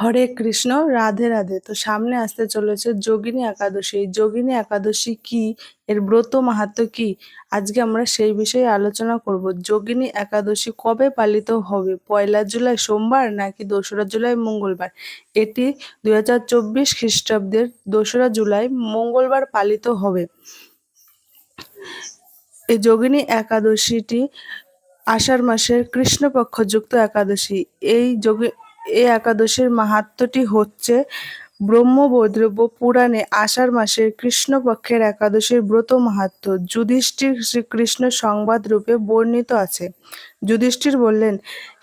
হরে কৃষ্ণ, রাধে রাধে। তো সামনে আসতে চলেছে যোগিনী একাদশী। যোগিনী একাদশী কি? এর ব্রত মাহাত্ম কি? আজকে আমরা সেই বিষয়ে আলোচনা করব। যোগিনী একাদশী কবে পালিত হবে? পয়লা জুলাই সোমবার নাকি দোসরা জুলাই মঙ্গলবার? এটি দুই হাজার চব্বিশ খ্রিস্টাব্দের দোসরা জুলাই মঙ্গলবার পালিত হবে। এই যোগিনী একাদশীটি আষাঢ় মাসের কৃষ্ণপক্ষযুক্ত একাদশী। এই যোগে এই একাদশীর মাহাত্ম্যটি হচ্ছে ব্রহ্মবৈদ্রব্য পুরাণে আষাঢ় মাসের কৃষ্ণপক্ষের একাদশীর ব্রত মাহাত্ম্য যুধিষ্ঠির শ্রীকৃষ্ণ সংবাদ রূপে বর্ণিত আছে। যুধিষ্ঠির বললেন,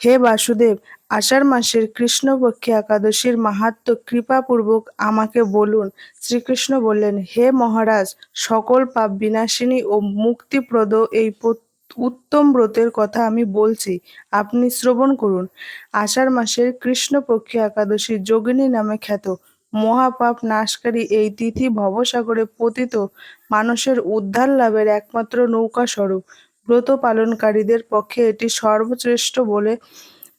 হে বাসুদেব, আষাঢ় মাসের কৃষ্ণপক্ষে একাদশীর মাহাত্ম্য কৃপাপূর্বক আমাকে বলুন। শ্রীকৃষ্ণ বললেন, হে মহারাজ, সকল পাপ বিনাশিনী ও মুক্তিপ্রদ এই উত্তম ব্রতের কথা আমি বলছি, আপনি শ্রবণ করুন। আষাঢ় মাসের কৃষ্ণপক্ষে একাদশী যোগিনী নামে খ্যাত মহাপাপ নাশকারী এই তিথি ভবসাগরে পতিত মানুষের উদ্ধার লাভের একমাত্র নৌকা স্বরূপ। ব্রত পালনকারীদের পক্ষে এটি সর্বশ্রেষ্ঠ বলে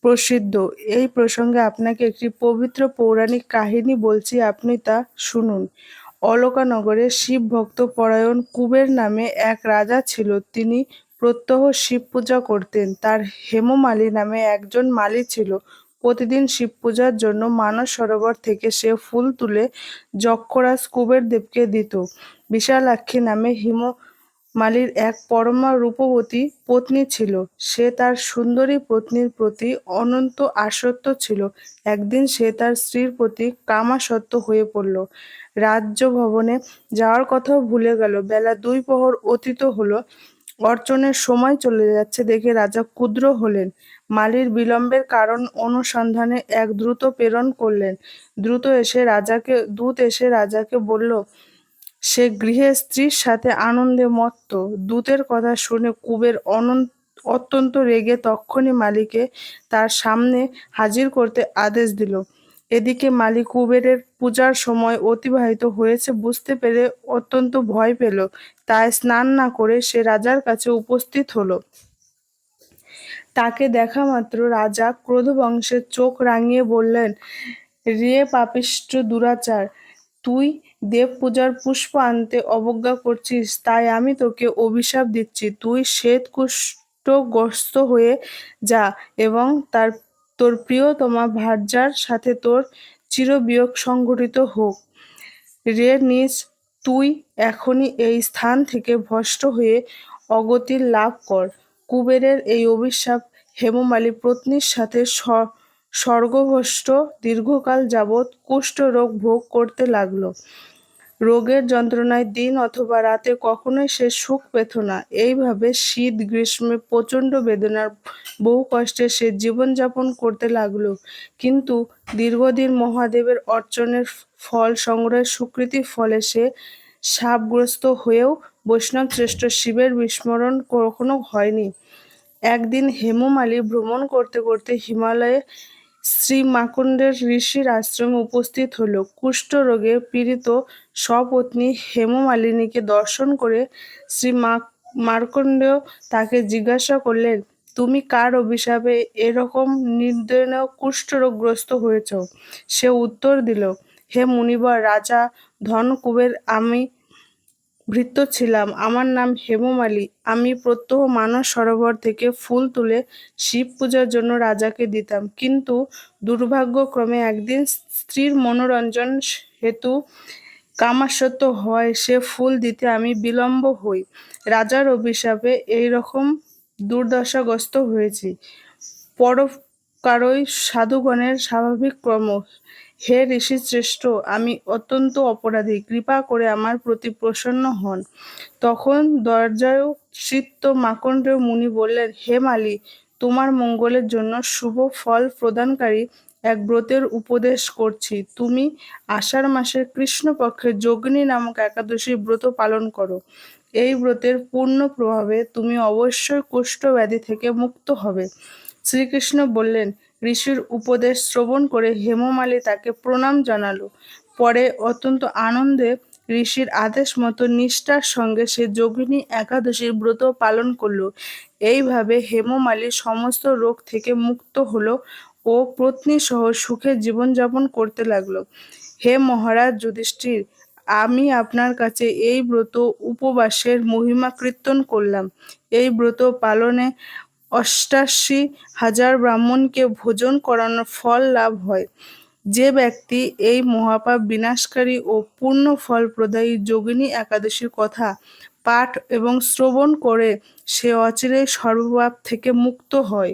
প্রসিদ্ধ। এই প্রসঙ্গে আপনাকে একটি পবিত্র পৌরাণিক কাহিনী বলছি, আপনি তা শুনুন। অলকানগরে শিব ভক্ত পরায়ণ কুবের নামে এক রাজা ছিল, তিনি প্রত্যহ শিব পূজা করতেন। তার হেমমালী নামে একজন মালি ছিল। প্রতিদিন শিব পূজার জন্য মানস সরোবর থেকে সে ফুল তুলে যক্ষরাজ কুবের দেবকে দিত। বিশালাক্ষী নামে হিম মালির এক পরমা রূপবতী পত্নী ছিল। সে তার সুন্দরী পত্নীর প্রতি অনন্ত আসক্ত ছিল। একদিন সে তার স্ত্রীর প্রতি কামাসত্ব হয়ে পড়ল। রাজ্য ভবনে যাওয়ার কথাও ভুলে গেল। বেলা দুই প্রহর অতীত হলো। অর্চনের সময় চলে যাচ্ছে দেখে রাজা ক্ষুদ্র হলেন। মালির বিলম্বের কারণ অনুসন্ধানে এক দ্রুত প্রেরণ করলেন। দ্রুত এসে রাজাকে, দূত এসে রাজাকে বলল, সে গৃহে স্ত্রীর সাথে আনন্দে মত্ত। দূতের কথা শুনে কুবের অনন্ত, অত্যন্ত রেগে তক্ষণি মালিকে তার সামনে হাজির করতে আদেশ দিল। এদিকে মালিক কুবেরের পূজার সময় অতিবাহিত হয়েছে বুঝতে পেরে অত্যন্ত ভয় পেল। তাই স্নান না করে সে রাজার কাছে উপস্থিত হলো। তাকে দেখা মাত্র রাজা ক্রোধবংশের চোখ রাঙিয়ে বললেন, রে পাপিষ্ট দুরাচার, তুই দেব পূজার পুষ্প আনতে অবজ্ঞা করছিস, তাই আমি তোকে অভিশাপ দিচ্ছি। তুই শ্বেত কুষ্ঠগ্রস্ত হয়ে যা এবং তার তোর প্রিয়তমা ভার্যার সাথে তোর চিরবিয়োগ সংঘটিত হোক। রে নিজ, তুই এখনই এই স্থান থেকে ভষ্ট হয়ে অগতির লাভ কর। কুবেরের এই অভিশাপ হেমমালী পত্নীর সাথে স্বর্গভ্রষ্ট দীর্ঘকাল যাবৎ কুষ্ঠরোগ ভোগ করতে লাগল। রোগের যন্ত্রণায় দিন অথবা রাতে কখনোই সে সুখ পেত না। এইভাবে শীত, গ্রীষ্মে প্রচণ্ড বেদনার বহু কষ্টে সে জীবনযাপন করতে লাগল। কিন্তু দীর্ঘদিন মহাদেবের অর্চনের ফল সংগ্রহের স্বীকৃতির ফলে সে সাপগ্রস্ত হয়েও বৈষ্ণব শ্রেষ্ঠ শিবের বিস্মরণ কখনো হয়নি। একদিন হেমমালী ভ্রমণ করতে করতে হিমালয়ে শ্রী মাকুণ্ডের ঋষির আশ্রমে উপস্থিত হল। কুষ্ঠরোগে পীড়িত সপত্নী হেমমালিনীকে দর্শন করে শ্রী মার্কণ্ডেয় তাকে জিজ্ঞাসা করলেন, তুমি কার অভিশাপে এরকম নির্দয় কুষ্ঠরোগগ্রস্ত হয়েছ? সে উত্তর দিল, হে মুনিবর, রাজা ধনকুবের আমি ভৃত্য ছিলাম। আমার নাম হেমমালী। আমি প্রত্যহ মানস সরোবর থেকে ফুল তুলে শিব পূজার জন্য রাজাকে দিতাম। কিন্তু দুর্ভাগ্যক্রমে একদিন স্ত্রীর মনোরঞ্জন হেতু কামাসত্ব হয়, সে ফুল দিতে আমি বিলম্ব হই। রাজার অভিশাপে এই রকম দুর্দশাগ্রস্ত হয়েছি। পরকারই সাধুগণের স্বাভাবিক ক্রম। হে ঋষি শ্রেষ্ঠ আমি অত্যন্ত অপরাধী। কৃপা করে আমার প্রতি প্রসন্ন হন। তখন দরজায় চিত্ত মাকণ্ডেয় মুনি বললেন, হে মালি, তোমার মঙ্গলের জন্য শুভ ফল প্রদানকারী এক ব্রতের উপদেশ করছি। তুমি আষাঢ় মাসের কৃষ্ণপক্ষে যোগিনী নামক একাদশী ব্রত পালন করো। এই ব্রতের পূর্ণ প্রভাবে তুমি অবশ্যই কুষ্ঠ ব্যাধি থেকে মুক্ত হবে। শ্রীকৃষ্ণ বললেন ঋষির উপদেশ শ্রবণ করে হেমমালী তাকে প্রণাম জানালো। পরে অত্যন্ত আনন্দে ঋষির আদেশ মতো নিষ্ঠার সঙ্গে সে যোগিনী একাদশীর ব্রত পালন করল। এইভাবে হেমমালী সমস্ত রোগ থেকে মুক্ত হলো ও পত্নী সহ সুখে জীবনযাপন করতে লাগল। হে মহারাজ যুধিষ্ঠির, আমি আপনার কাছে এই ব্রত উপবাসের মহিমা কীর্তন করলাম। এই ব্রত পালনে অষ্টাশি হাজার ব্রাহ্মণকে ভোজন করানোর ফল লাভ হয়। যে ব্যক্তি এই মহাপাপ বিনাশকারী ও পূর্ণ ফল প্রদায়ী যোগিনী একাদশীর কথা পাঠ এবং শ্রবণ করে, সে অচিরে সর্বপাপ থেকে মুক্ত হয়।